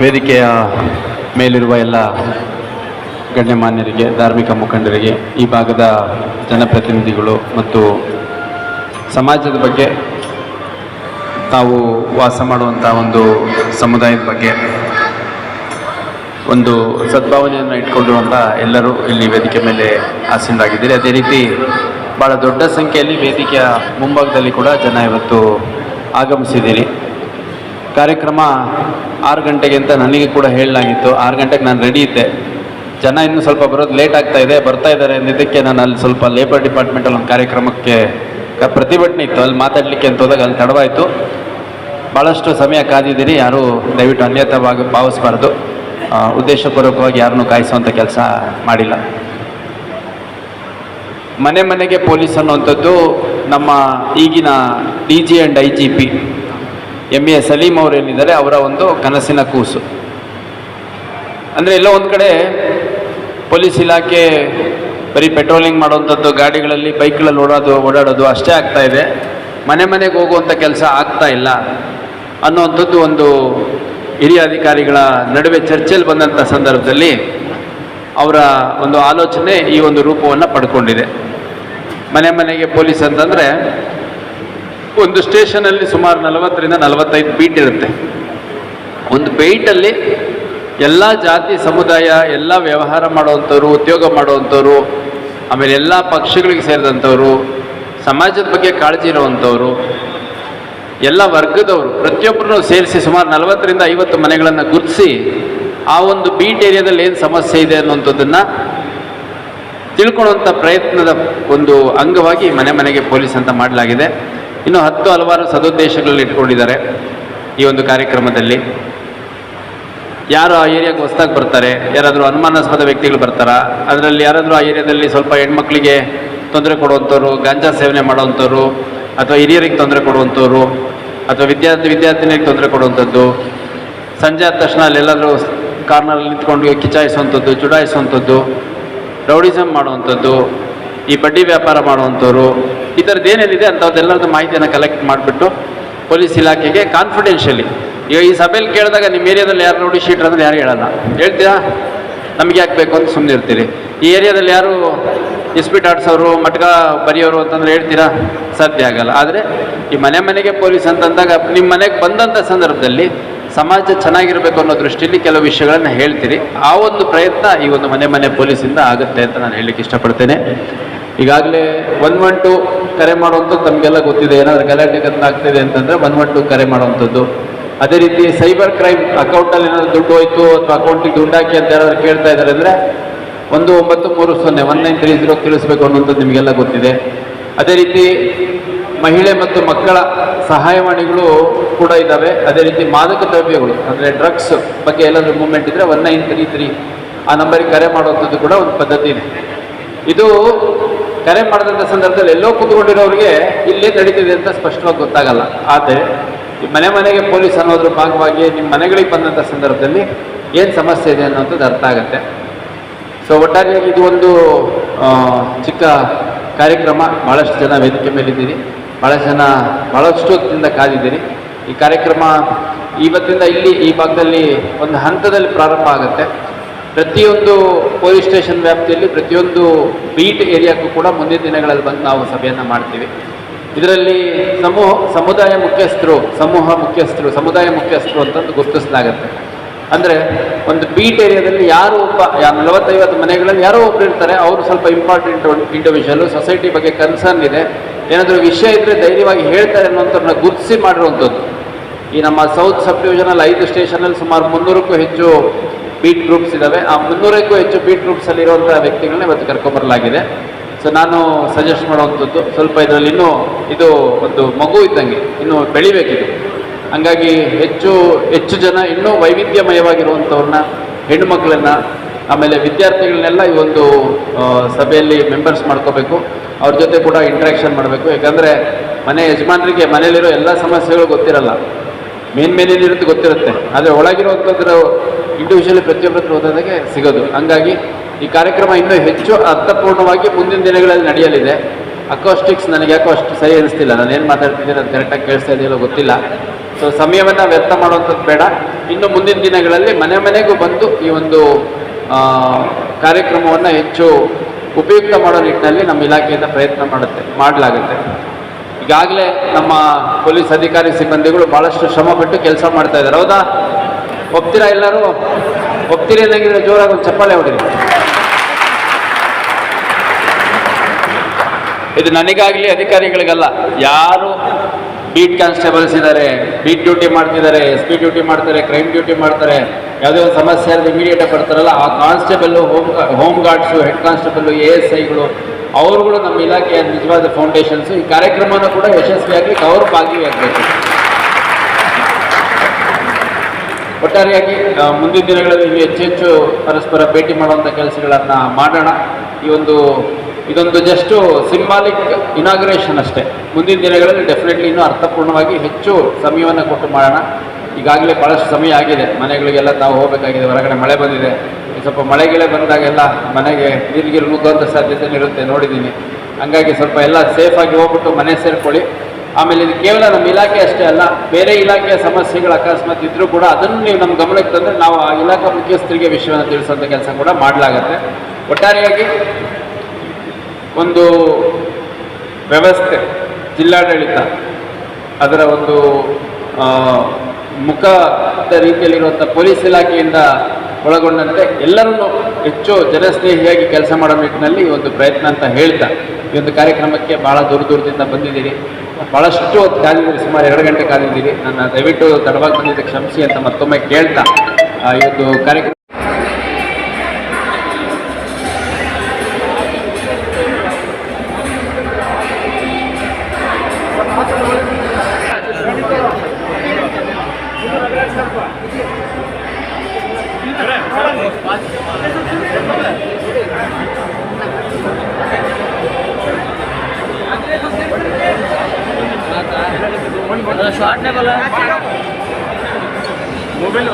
ವೇದಿಕೆಯ ಮೇಲಿರುವ ಎಲ್ಲ ಗಣ್ಯಮಾನ್ಯರಿಗೆ, ಧಾರ್ಮಿಕ ಮುಖಂಡರಿಗೆ, ಈ ಭಾಗದ ಜನಪ್ರತಿನಿಧಿಗಳು ಮತ್ತು ಸಮಾಜದ ಬಗ್ಗೆ ತಾವು ವಾಸ ಮಾಡುವಂಥ ಒಂದು ಸಮುದಾಯದ ಬಗ್ಗೆ ಒಂದು ಸದ್ಭಾವನೆಯನ್ನು ಇಟ್ಕೊಂಡಿರುವಂಥ ಎಲ್ಲರೂ ಇಲ್ಲಿ ವೇದಿಕೆ ಮೇಲೆ ಆಸೀನರಾಗಿದ್ದೀರಿ. ಅದೇ ರೀತಿ ಭಾಳ ದೊಡ್ಡ ಸಂಖ್ಯೆಯಲ್ಲಿ ವೇದಿಕೆಯ ಮುಂಭಾಗದಲ್ಲಿ ಕೂಡ ಜನ ಇವತ್ತು ಆಗಮಿಸಿದ್ದೀರಿ. ಕಾರ್ಯಕ್ರಮ ಆರು ಗಂಟೆಗೆ ಅಂತ ನನಗೆ ಕೂಡ ಹೇಳಲಾಗಿತ್ತು. ಆರು ಗಂಟೆಗೆ ನಾನು ರೆಡಿ ಇದ್ದೆ. ಜನ ಇನ್ನೂ ಸ್ವಲ್ಪ ಬರೋದು ಲೇಟ್ ಆಗ್ತಾ ಇದೆ, ಬರ್ತಾ ಇದ್ದಾರೆ ಅಂದಿದ್ದಕ್ಕೆ ನಾನು ಅಲ್ಲಿ ಸ್ವಲ್ಪ ಲೇಬರ್ ಡಿಪಾರ್ಟ್ಮೆಂಟಲ್ಲಿ ಒಂದು ಕಾರ್ಯಕ್ರಮಕ್ಕೆ ಪ್ರತಿಭಟನೆ ಇತ್ತು. ಅಲ್ಲಿ ಮಾತಾಡಲಿಕ್ಕೆ ಅಂತ ಹೋದಾಗ ಅಲ್ಲಿ ತಡವಾಯಿತು. ಭಾಳಷ್ಟು ಸಮಯ ಕಾದಿದ್ದೀರಿ, ಯಾರೂ ದಯವಿಟ್ಟು ಅನ್ಯತವಾಗಿ ಭಾವಿಸಬಾರ್ದು. ಉದ್ದೇಶಪೂರ್ವಕವಾಗಿ ಯಾರನ್ನೂ ಕಾಯಿಸುವಂಥ ಕೆಲಸ ಮಾಡಿಲ್ಲ. ಮನೆ ಮನೆಗೆ ಪೊಲೀಸ್ ಅನ್ನುವಂಥದ್ದು ನಮ್ಮ ಈಗಿನ D G and I G P M A Salim ಅವರು ಏನಿದ್ದಾರೆ, ಅವರ ಒಂದು ಕನಸಿನ ಕೂಸು. ಅಂದರೆ ಎಲ್ಲೋ ಒಂದು ಕಡೆ ಪೊಲೀಸ್ ಇಲಾಖೆ ಬರೀ ಪೆಟ್ರೋಲಿಂಗ್ ಮಾಡುವಂಥದ್ದು, ಗಾಡಿಗಳಲ್ಲಿ ಬೈಕ್ಗಳಲ್ಲಿ ಓಡೋದು, ಓಡಾಡೋದು ಅಷ್ಟೇ ಆಗ್ತಾ ಇದೆ. ಮನೆ ಮನೆಗೆ ಹೋಗುವಂಥ ಕೆಲಸ ಆಗ್ತಾ ಇಲ್ಲ ಅನ್ನೋವಂಥದ್ದು ಒಂದು ಹಿರಿಯ ಅಧಿಕಾರಿಗಳ ನಡುವೆ ಚರ್ಚೆಯಲ್ಲಿ ಬಂದಂಥ ಸಂದರ್ಭದಲ್ಲಿ ಅವರ ಒಂದು ಆಲೋಚನೆ ಈ ಒಂದು ರೂಪವನ್ನು ಪಡ್ಕೊಂಡಿದೆ. ಮನೆ ಮನೆಗೆ ಪೊಲೀಸ್ ಅಂತಂದರೆ ಒಂದು ಸ್ಟೇಷನಲ್ಲಿ ಸುಮಾರು ನಲವತ್ತರಿಂದ ನಲವತ್ತೈದು ಬೀಟ್ ಇರುತ್ತೆ. ಒಂದು ಬೀಟಲ್ಲಿ ಎಲ್ಲ ಜಾತಿ, ಸಮುದಾಯ, ಎಲ್ಲ ವ್ಯವಹಾರ ಮಾಡುವಂಥವ್ರು, ಉದ್ಯೋಗ ಮಾಡುವಂಥವ್ರು, ಆಮೇಲೆ ಎಲ್ಲ ಪಕ್ಷಗಳಿಗೆ ಸೇರಿದಂಥವ್ರು, ಸಮಾಜದ ಬಗ್ಗೆ ಕಾಳಜಿ ಇರುವಂಥವ್ರು, ಎಲ್ಲ ವರ್ಗದವರು, ಪ್ರತಿಯೊಬ್ಬರನ್ನು ಸೇರಿಸಿ ಸುಮಾರು ನಲವತ್ತರಿಂದ ಐವತ್ತು ಮನೆಗಳನ್ನು ಗುರುತಿಸಿ ಆ ಒಂದು ಬೀಟ್ ಏರಿಯಾದಲ್ಲಿ ಏನು ಸಮಸ್ಯೆ ಇದೆ ಅನ್ನುವಂಥದ್ದನ್ನು ತಿಳ್ಕೊಳ್ಳುವಂಥ ಪ್ರಯತ್ನದ ಒಂದು ಅಂಗವಾಗಿ ಮನೆ ಮನೆಗೆ ಪೊಲೀಸ್ ಅಂತ ಮಾಡಲಾಗಿದೆ. ಇನ್ನು ಹತ್ತು ಹಲವಾರು ಸದುದ್ದೇಶಗಳಲ್ಲಿ ಇಟ್ಕೊಂಡಿದ್ದಾರೆ ಈ ಒಂದು ಕಾರ್ಯಕ್ರಮದಲ್ಲಿ. ಯಾರು ಆ ಏರಿಯಾಗೆ ಹೊಸ್ದಾಗಿ ಬರ್ತಾರೆ, ಯಾರಾದರೂ ಅನುಮಾನಾಸ್ಪದ ವ್ಯಕ್ತಿಗಳು ಬರ್ತಾರಾ, ಅದರಲ್ಲಿ ಯಾರಾದರೂ ಆ ಏರಿಯಾದಲ್ಲಿ ಸ್ವಲ್ಪ ಹೆಣ್ಮಕ್ಳಿಗೆ ತೊಂದರೆ ಕೊಡುವಂಥವ್ರು, ಗಾಂಜಾ ಸೇವನೆ ಮಾಡುವಂಥವ್ರು, ಅಥವಾ ಹಿರಿಯರಿಗೆ ತೊಂದರೆ ಕೊಡುವಂಥವ್ರು, ಅಥವಾ ವಿದ್ಯಾರ್ಥಿ ವಿದ್ಯಾರ್ಥಿನಿಯರಿಗೆ ತೊಂದರೆ ಕೊಡುವಂಥದ್ದು, ಸಂಜೆ ಆದ ತಕ್ಷಣ ಅಲ್ಲೆಲ್ಲಾದರೂ ಕಾರ್ನಲ್ಲಿ ನಿಂತ್ಕೊಂಡು ಕಿಚಾಯಿಸುವಂಥದ್ದು, ಚುಡಾಯಿಸುವಂಥದ್ದು ರೌಡಿಸಮ್ ಮಾಡುವಂಥದ್ದು, ಈ ಬಡ್ಡಿ ವ್ಯಾಪಾರ ಮಾಡುವಂಥವ್ರು ಈ ಥರದ್ದು ಏನೇನಿದೆ ಅಂಥದ್ದೆಲ್ಲದ ಮಾಹಿತಿಯನ್ನು ಕಲೆಕ್ಟ್ ಮಾಡಿಬಿಟ್ಟು ಪೊಲೀಸ್ ಇಲಾಖೆಗೆ ಕಾನ್ಫಿಡೆನ್ಷಿಯಲಿ ಈಗ ಈ ಸಭೆಯಲ್ಲಿ ಕೇಳಿದಾಗ ನಿಮ್ಮ ಏರಿಯಾದಲ್ಲಿ ಯಾರು ನೋಡಿ ಶೀಟ್ ಅಂದ್ರೆ ಯಾರು ಹೇಳಲ್ಲ. ಹೇಳ್ತೀರಾ? ನಮಗೆ ಯಾಕೆ ಬೇಕು ಅಂತ ಸುಮ್ಮನೆ ಇರ್ತೀರಿ. ಈ ಏರಿಯಾದಲ್ಲಿ ಯಾರು ಇಸ್ಪೀಟ್ ಆಡಿಸೋರು, ಮಟ್ಕ ಬರೆಯೋರು ಅಂತಂದ್ರೆ ಹೇಳ್ತೀರಾ? ಸಾಧ್ಯ ಆಗಲ್ಲ. ಆದರೆ ಈ ಮನೆ ಮನೆಗೆ ಪೊಲೀಸ್ ಅಂತಂದಾಗ ನಿಮ್ಮ ಮನೆಗೆ ಬಂದಂಥ ಸಂದರ್ಭದಲ್ಲಿ ಸಮಾಜ ಚೆನ್ನಾಗಿರಬೇಕು ಅನ್ನೋ ದೃಷ್ಟಿಯಲ್ಲಿ ಕೆಲವು ವಿಷಯಗಳನ್ನು ಹೇಳ್ತೀರಿ. ಆ ಒಂದು ಪ್ರಯತ್ನ ಈ ಒಂದು ಮನೆ ಮನೆ ಪೊಲೀಸಿಂದ ಆಗುತ್ತೆ ಅಂತ ನಾನು ಹೇಳಲಿಕ್ಕೆ ಇಷ್ಟಪಡ್ತೇನೆ. ಈಗಾಗಲೇ ಒನ್ ಒನ್ ಟು ಕರೆ ಮಾಡುವಂಥದ್ದು ತಮಗೆಲ್ಲ ಗೊತ್ತಿದೆ, ಏನಾದರೂ ಗಲಾಟೆ ಆಗ್ತಿದೆ ಅಂತಂದರೆ ಒನ್ ಒನ್ ಟು ಕರೆ ಮಾಡುವಂಥದ್ದು. ಅದೇ ರೀತಿ ಸೈಬರ್ ಕ್ರೈಮ್ ಅಕೌಂಟಲ್ಲಿ ಏನಾದರೂ ದುಡ್ಡು ಹೋಯ್ತು ಅಥವಾ ಅಕೌಂಟಿಗೆ ದುಡ್ಡು ಹಾಕಿ ಅಂತ ಯಾರಾದರೂ ಕೇಳ್ತಾ ಇದ್ದಾರೆ ಅಂದರೆ ಒಂದು ಒಂಬತ್ತು ಮೂರು ಸೊನ್ನೆ, ಒನ್ ನೈನ್ ತ್ರೀ ಜೀರೋ ತಿಳಿಸ್ಬೇಕು ಅನ್ನುವಂಥದ್ದು ನಿಮಗೆಲ್ಲ ಗೊತ್ತಿದೆ. ಅದೇ ರೀತಿ ಮಹಿಳೆ ಮತ್ತು ಮಕ್ಕಳ ಸಹಾಯವಾಣಿಗಳು ಕೂಡ ಇದ್ದಾವೆ ಅದೇ ರೀತಿ ಮಾದಕ ದ್ರವ್ಯಗಳು, ಅಂದರೆ ಡ್ರಗ್ಸ್ ಬಗ್ಗೆ ಎಲ್ಲಾದರೂ ಮೂವ್ಮೆಂಟ್ ಇದ್ದರೆ ಒನ್ ನೈನ್ ತ್ರೀ ತ್ರೀ ಆ ನಂಬರಿಗೆ ಕರೆ ಮಾಡುವಂಥದ್ದು ಕೂಡ ಒಂದು ಪದ್ಧತಿ ಇದೆ ಇದು ಕರೆ ಮಾಡಿದಂಥ ಸಂದರ್ಭದಲ್ಲಿ ಎಲ್ಲೋ ಕೂತ್ಕೊಂಡಿರೋರಿಗೆ ಇಲ್ಲೇ ನಡೀತಿದೆ ಅಂತ ಸ್ಪಷ್ಟವಾಗಿ ಗೊತ್ತಾಗಲ್ಲ. ಆದರೆ ಈ ಮನೆ ಮನೆಗೆ ಪೊಲೀಸ್ ಅನ್ನೋದ್ರ ಭಾಗವಾಗಿ ನಿಮ್ಮ ಮನೆಗಳಿಗೆ ಬಂದಂಥ ಸಂದರ್ಭದಲ್ಲಿ ಏನು ಸಮಸ್ಯೆ ಇದೆ ಅನ್ನೋಂಥದ್ದು ಅರ್ಥ ಆಗುತ್ತೆ. ಸೊ ಒಟ್ಟಾರೆಯಾಗಿ ಇದು ಒಂದು ಚಿಕ್ಕ ಕಾರ್ಯಕ್ರಮ. ಭಾಳಷ್ಟು ಜನ ವೇದಿಕೆ ಮೇಲಿದ್ದೀರಿ. ಭಾಳಷ್ಟು ಜನ ಭಾಳಷ್ಟು ಹೊತ್ತಿನಿಂದ ಕಾದಿದ್ದೀರಿ. ಈ ಕಾರ್ಯಕ್ರಮ ಇವತ್ತಿಂದ ಇಲ್ಲಿ ಈ ಭಾಗದಲ್ಲಿ ಒಂದು ಹಂತದಲ್ಲಿ ಪ್ರಾರಂಭ ಆಗುತ್ತೆ. ಪ್ರತಿಯೊಂದು ಪೊಲೀಸ್ ಸ್ಟೇಷನ್ ವ್ಯಾಪ್ತಿಯಲ್ಲಿ ಪ್ರತಿಯೊಂದು ಬೀಟ್ ಏರಿಯಾಕ್ಕೂ ಕೂಡ ಮುಂದಿನ ದಿನಗಳಲ್ಲಿ ಬಂದು ನಾವು ಸಭೆಯನ್ನು ಮಾಡ್ತೀವಿ. ಇದರಲ್ಲಿ ಸಮೂಹ, ಸಮುದಾಯ ಮುಖ್ಯಸ್ಥರು, ಸಮೂಹ ಮುಖ್ಯಸ್ಥರು, ಸಮುದಾಯ ಮುಖ್ಯಸ್ಥರು ಅಂತಂದು ಗುರುತಿಸಲಾಗುತ್ತೆ. ಅಂದರೆ ಒಂದು ಬೀಟ್ ಏರಿಯಾದಲ್ಲಿ ಯಾರು ಒಬ್ಬ ನಲವತ್ತೈವತ್ತು ಮನೆಗಳಲ್ಲಿ ಯಾರೋ ಒಬ್ರು ಇರ್ತಾರೆ, ಅವರು ಸ್ವಲ್ಪ ಇಂಪಾರ್ಟೆಂಟ್ ಇಂಡಿವಿಜುವಲ್ ಸೊಸೈಟಿ ಬಗ್ಗೆ ಕನ್ಸರ್ನ್ ಇದೆ. ಏನಾದರೂ ವಿಷಯ ಇದ್ದರೆ ಧೈರ್ಯವಾಗಿ ಹೇಳ್ತಾರೆ ಅನ್ನೋಂಥವ್ರನ್ನ ಗುರುತಿಸಿ ಮಾಡಿರುವಂಥದ್ದು. ಈ ನಮ್ಮ ಸೌತ್ ಸಬ್ ಡಿವಿಷನಲ್ಲಿ ಐದು ಸ್ಟೇಷನಲ್ಲಿ ಸುಮಾರು ಮುನ್ನೂರಕ್ಕೂ ಹೆಚ್ಚು ಬೀಟ್ ಗ್ರೂಪ್ಸ್ ಇದ್ದಾವೆ ಆ ಮುನ್ನೂರಕ್ಕೂ ಹೆಚ್ಚು ಬೀಟ್ ಗ್ರೂಪ್ಸಲ್ಲಿ ಇರುವಂಥ ವ್ಯಕ್ತಿಗಳನ್ನ ಇವತ್ತು ಕರ್ಕೊಂಬರಲಾಗಿದೆ. ಸೊ ನಾನು ಸಜೆಸ್ಟ್ ಮಾಡುವಂಥದ್ದು, ಸ್ವಲ್ಪ ಇದರಲ್ಲಿ ಇನ್ನೂ ಇದು ಒಂದು ಮಗು ಇದ್ದಂಗೆ, ಇನ್ನೂ ಬೆಳಿಬೇಕಿದು. ಹಂಗಾಗಿ ಹೆಚ್ಚು ಹೆಚ್ಚು ಜನ ಇನ್ನೂ ವೈವಿಧ್ಯಮಯವಾಗಿರುವಂಥವ್ರನ್ನ ಹೆಣ್ಣುಮಕ್ಕಳನ್ನ ಆಮೇಲೆ ವಿದ್ಯಾರ್ಥಿಗಳನ್ನೆಲ್ಲ ಈ ಒಂದು ಸಭೆಯಲ್ಲಿ ಮೆಂಬರ್ಸ್ ಮಾಡ್ಕೋಬೇಕು. ಅವ್ರ ಜೊತೆ ಕೂಡ ಇಂಟ್ರಾಕ್ಷನ್ ಮಾಡಬೇಕು. ಯಾಕಂದರೆ ಮನೆ ಯಜಮಾನರಿಗೆ ಮನೇಲಿರೋ ಎಲ್ಲ ಸಮಸ್ಯೆಗಳು ಗೊತ್ತಿರಲ್ಲ. ಮೇನ್ ಮೇನೇನಿರುತ್ತೆ ಗೊತ್ತಿರುತ್ತೆ. ಆದರೆ ಒಳಗಿರುವಂಥದ್ರ ಇಂಡಿವಿಜುವಲಿ ಪ್ರತಿಯೊಬ್ಬರತ್ರ ಓದೋದಕ್ಕೆ ಸಿಗೋದು. ಹಂಗಾಗಿ ಈ ಕಾರ್ಯಕ್ರಮ ಇನ್ನೂ ಹೆಚ್ಚು ಅರ್ಥಪೂರ್ಣವಾಗಿ ಮುಂದಿನ ದಿನಗಳಲ್ಲಿ ನಡೆಯಲಿದೆ. ಅಕೋಸ್ಟಿಕ್ಸ್ ನನಗೆ ಯಾಕೋ ಅಷ್ಟು ಸರಿ ಅನಿಸ್ತಿಲ್ಲ. ನಾನು ಏನು ಮಾತಾಡ್ತಿದ್ದೀನಿ ಅದು ಕರೆಕ್ಟಾಗಿ ಕೇಳಿಸ್ತಾ ಇದೆಯಲ್ಲ ಗೊತ್ತಿಲ್ಲ. ಸೊ ಸಮಯವನ್ನು ವ್ಯರ್ಥ ಮಾಡುವಂಥದ್ದು ಬೇಡ. ಇನ್ನು ಮುಂದಿನ ದಿನಗಳಲ್ಲಿ ಮನೆ ಮನೆಗೂ ಬಂದು ಈ ಒಂದು ಕಾರ್ಯಕ್ರಮವನ್ನು ಹೆಚ್ಚು ಉಪಯುಕ್ತ ಮಾಡೋ ನಿಟ್ಟಿನಲ್ಲಿ ನಮ್ಮ ಇಲಾಖೆಯಿಂದ ಪ್ರಯತ್ನ ಮಾಡುತ್ತೆ, ಮಾಡಲಾಗುತ್ತೆ. ಈಗಾಗಲೇ ನಮ್ಮ ಪೊಲೀಸ್ ಅಧಿಕಾರಿ ಸಿಬ್ಬಂದಿಗಳು ಭಾಳಷ್ಟು ಶ್ರಮಪಟ್ಟು ಕೆಲಸ ಮಾಡ್ತಾ ಇದ್ದಾರೆ. ಹೌದಾ? ಒಪ್ತೀರಾ ಎಲ್ಲರೂ? ಒಪ್ತೀರಿ ಅನ್ನಂಗಿದ್ರೆ ಜೋರಾಗಿ ಒಂದು ಚಪ್ಪಾಳೆ ಹೊಡಿರಿ. ಇದು ನನಗಾಗಲಿ ಅಧಿಕಾರಿಗಳಿಗಲ್ಲ, ಯಾರು ಬೀಟ್ ಕಾನ್ಸ್ಟೇಬಲ್ಸ್ ಇದ್ದಾರೆ ಬೀಟ್ ಡ್ಯೂಟಿ ಮಾಡ್ತಿದ್ದಾರೆ ಎಸ್ ಪಿ ಡ್ಯೂಟಿ ಮಾಡ್ತಾರೆ, ಕ್ರೈಮ್ ಡ್ಯೂಟಿ ಮಾಡ್ತಾರೆ, ಯಾವುದೇ ಒಂದು ಸಮಸ್ಯೆ ಆದರೆ ಇಮಿಡಿಯೇಟ್ ಬರ್ತಾರಲ್ಲ ಆ constable, home home guards, head constable, A S ಐಗಳು, ಅವರುಗಳು ನಮ್ಮ ಇಲಾಖೆಯ ನಿಜವಾದ ಫೌಂಡೇಶನ್ಸು ಈ ಕಾರ್ಯಕ್ರಮನ ಕೂಡ ಯಶಸ್ವಿಯಾಗಲಿಕ್ಕೆ ಅವರು ಭಾಗಿಯಾಗಬೇಕು. ಒಟ್ಟಾರೆಯಾಗಿ ಮುಂದಿನ ದಿನಗಳಲ್ಲಿ ನೀವು ಹೆಚ್ಚು ಪರಸ್ಪರ ಭೇಟಿ ಮಾಡುವಂಥ ಕೆಲಸಗಳನ್ನು ಮಾಡೋಣ. ಈ ಒಂದು, ಇದೊಂದು ಜಸ್ಟು ಸಿಂಬಾಲಿಕ್ ಇನಾಗ್ರೇಷನ್ ಅಷ್ಟೇ. ಮುಂದಿನ ದಿನಗಳಲ್ಲಿ ಡೆಫಿನೆಟ್ಲಿ ಇನ್ನೂ ಅರ್ಥಪೂರ್ಣವಾಗಿ ಹೆಚ್ಚು ಸಮಯವನ್ನು ಕೊಟ್ಟು ಮಾಡೋಣ. ಈಗಾಗಲೇ ಭಾಳಷ್ಟು ಸಮಯ ಆಗಿದೆ. ಮನೆಗಳಿಗೆಲ್ಲ ತಾವು ಹೋಗಬೇಕಾಗಿದೆ. ಹೊರಗಡೆ ಮಳೆ ಬಂದಿದೆ. ಸ್ವಲ್ಪ ಮಳೆಗಿಳೆ ಬಂದಾಗೆಲ್ಲ ಮನೆಗೆ ನೀರಿಗೆ ನುಗ್ಗುವಂಥ ಸಾಧ್ಯತೆ ಇರುತ್ತೆ. ನೋಡಿದ್ದೀನಿ. ಹಂಗಾಗಿ ಸ್ವಲ್ಪ ಎಲ್ಲ ಸೇಫಾಗಿ ಹೋಗ್ಬಿಟ್ಟು ಮನೆ ಸೇರ್ಕೊಳ್ಳಿ. ಆಮೇಲೆ ಇದು ಕೇವಲ ನಮ್ಮ ಇಲಾಖೆ ಅಷ್ಟೇ ಅಲ್ಲ, ಬೇರೆ ಇಲಾಖೆಯ ಸಮಸ್ಯೆಗಳು ಅಕಸ್ಮಾತ್ ಇದ್ರೂ ಕೂಡ ಅದನ್ನು ನೀವು ನಮ್ಮ ಗಮನಕ್ಕೆ ತಂದರೆ ನಾವು ಆ ಇಲಾಖಾ ಮುಖ್ಯಸ್ಥರಿಗೆ ವಿಷಯವನ್ನು ತಿಳಿಸುವಂಥ ಕೆಲಸ ಕೂಡ ಮಾಡಲಾಗತ್ತೆ. ಒಟ್ಟಾರೆಯಾಗಿ ಒಂದು ವ್ಯವಸ್ಥೆ ಜಿಲ್ಲಾಡಳಿತ ಅದರ ಒಂದು ಮುಖದ ರೀತಿಯಲ್ಲಿರುವಂಥ ಪೊಲೀಸ್ ಇಲಾಖೆಯಿಂದ ಒಳಗೊಂಡಂತೆ ಎಲ್ಲರನ್ನೂ ಹೆಚ್ಚು ಜನಸ್ನೇಹಿಯಾಗಿ ಕೆಲಸ ಮಾಡೋ ನಿಟ್ಟಿನಲ್ಲಿ ಒಂದು ಪ್ರಯತ್ನ ಅಂತ ಹೇಳ್ತಾ ಈ ಒಂದು ಕಾರ್ಯಕ್ರಮಕ್ಕೆ ಭಾಳ ದೂರ ದೂರದಿಂದ ಬಂದಿದ್ದೀರಿ. ಭಾಳಷ್ಟು ಹೊತ್ತು ಸುಮಾರು ಎರಡು ಗಂಟೆ ಕಾಲಿದ್ದೀರಿ. ನನ್ನ ದಯವಿಟ್ಟು ತಡವಾಗಿ ಬಂದಿದ್ದಕ್ಕೆ ಕ್ಷಮಿಸಿ ಅಂತ ಮತ್ತೊಮ್ಮೆ ಕೇಳ್ತಾ ಇವತ್ತು ಕಾರ್ಯಕ್ರಮ काटने वाला है। मोबाइल